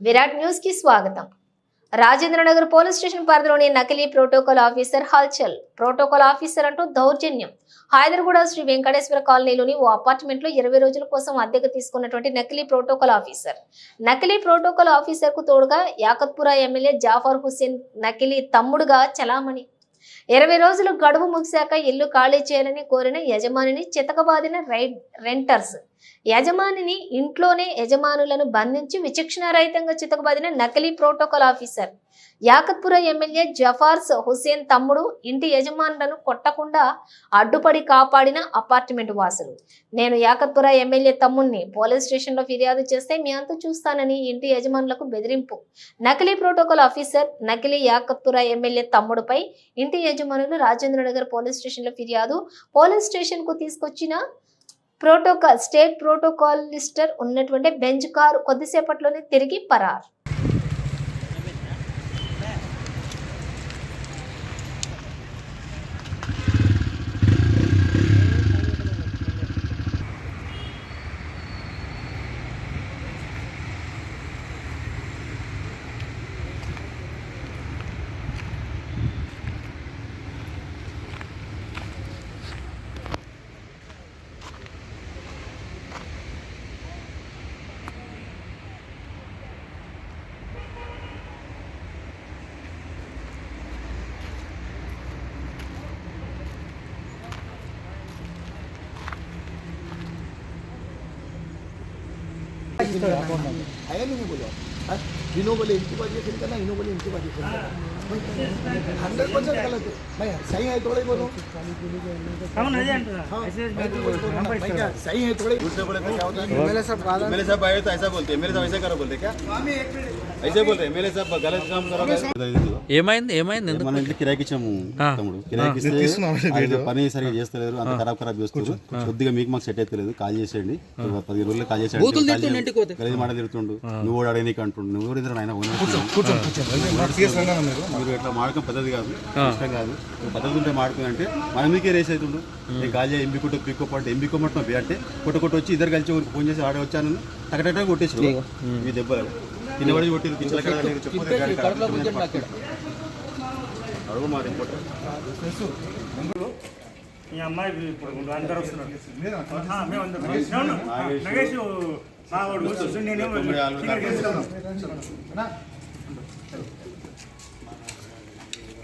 విరాట్ న్యూస్కి స్వాగతం. Rajendranagar police station పరిధిలోని నకిలీ ప్రోటోకాల్ ఆఫీసర్ హల్చల్. ప్రోటోకాల్ ఆఫీసర్ అంటూ దౌర్జన్యం. హైదరాబాద్ శ్రీ వెంకటేశ్వర కాలనీలోని ఓ అపార్ట్మెంట్లో ఇరవై రోజుల కోసం అద్దెకు తీసుకున్నటువంటి నకిలీ ప్రోటోకాల్ ఆఫీసర్. నకిలీ ప్రోటోకాల్ ఆఫీసర్కు తోడుగా యాకత్పురా ఎమ్మెల్యే జాఫర్ హుస్సేన్ నకిలీ తమ్ముడుగా చలామణి. ఇరవై రోజులు గడువు ముగిశాక ఇల్లు ఖాళీ చేయాలని కోరిన యజమానిని చితకబాదిన రైడ్ రెంటర్స్. యజమానిని ఇంట్లోనే యజమానులను బంధించి విచక్షణారహితంగా చితకబాదిన నకిలీ protocol officer. Yakutpura MLA జఫార్స్ Hussain తమ్ముడు ఇంటి యజమానులను కొట్టకుండా అడ్డుపడి కాపాడిన అపార్ట్మెంట్ వాసులు నేను యాకత్పుర ఎమ్మెల్యే తమ్ముణ్ణి పోలీస్ స్టేషన్లో ఫిర్యాదు చేస్తే మీ అంతా చూస్తానని ఇంటి యజమానులకు బెదిరింపు. నకిలీ ప్రోటోకాల్ ఆఫీసర్ నకిలీ యాకత్పుర ఎమ్మెల్యే తమ్ముడుపై ఇంటి యజమానులు రాజేంద్రనగర్ పోలీస్ స్టేషన్లో ఫిర్యాదు. పోలీస్ స్టేషన్కు తీసుకొచ్చిన ప్రోటోకాల్ స్టేట్ ప్రోటోకాలిస్టర్ ఉన్నటువంటి బెంచ్ కారు కొద్దిసేపట్లోనే తిరిగి పరార్. आहे ना मी हिनो बोले इनकी बाजी खेल करना ना हिनो बोले इनकी बाजी खेल हंड्रेड परसेंट गलत है सही है थोड़े बोलो सही है. थोड़े. मेरे साहब आए तो ऐसा बोलते मेरे साहब ऐसा करो बोलते क्या? ఏమైంది? ఏమైంది? మన ఇంటికి కిరాయికి ఇచ్చాము తమ్ముడు. కిరాయికి ఇస్తే పని సరిగా చేస్తలేరు అంత ఖరాబ్ ఖరాబ్ చేస్తున్నారు. కొద్దిగా మీకు మాకు సెట్ అయితే కాల్ చేసేయండి. పది రోజులు కాల్ చేసేయండి. కలిసి మాట తిరుగుతుండు నువ్వు కూడా అంటుండు. నువ్వు కూడా ఇద్దరు ఆయన మీరు. ఇట్లా మాడకం పద్ధతి కాదు. ఇష్టం కాదు. పద్ధతి ఉంటే మాడకం అంటే మన మీకే రేస్ అవుతుండు. నేను కాల్ చేయ ఎంబికొట్టు పీక్కోపంటే ఎంబికోమంటున్నావు అంటే కొట్ట కొట్టు వచ్చి ఇద్దరు కలిసి ఫోన్ చేసి ఆడ వచ్చాను టకటగా కొట్టేసి మీ దెబ్బ కింద పడి కొట్టి కింద అడుగు ఈ అమ్మాయి ఇప్పుడు అందరూ వస్తున్నారు. నగేష్. నేనేమో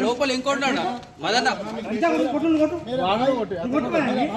లోపల ఇంకోటి మదన్న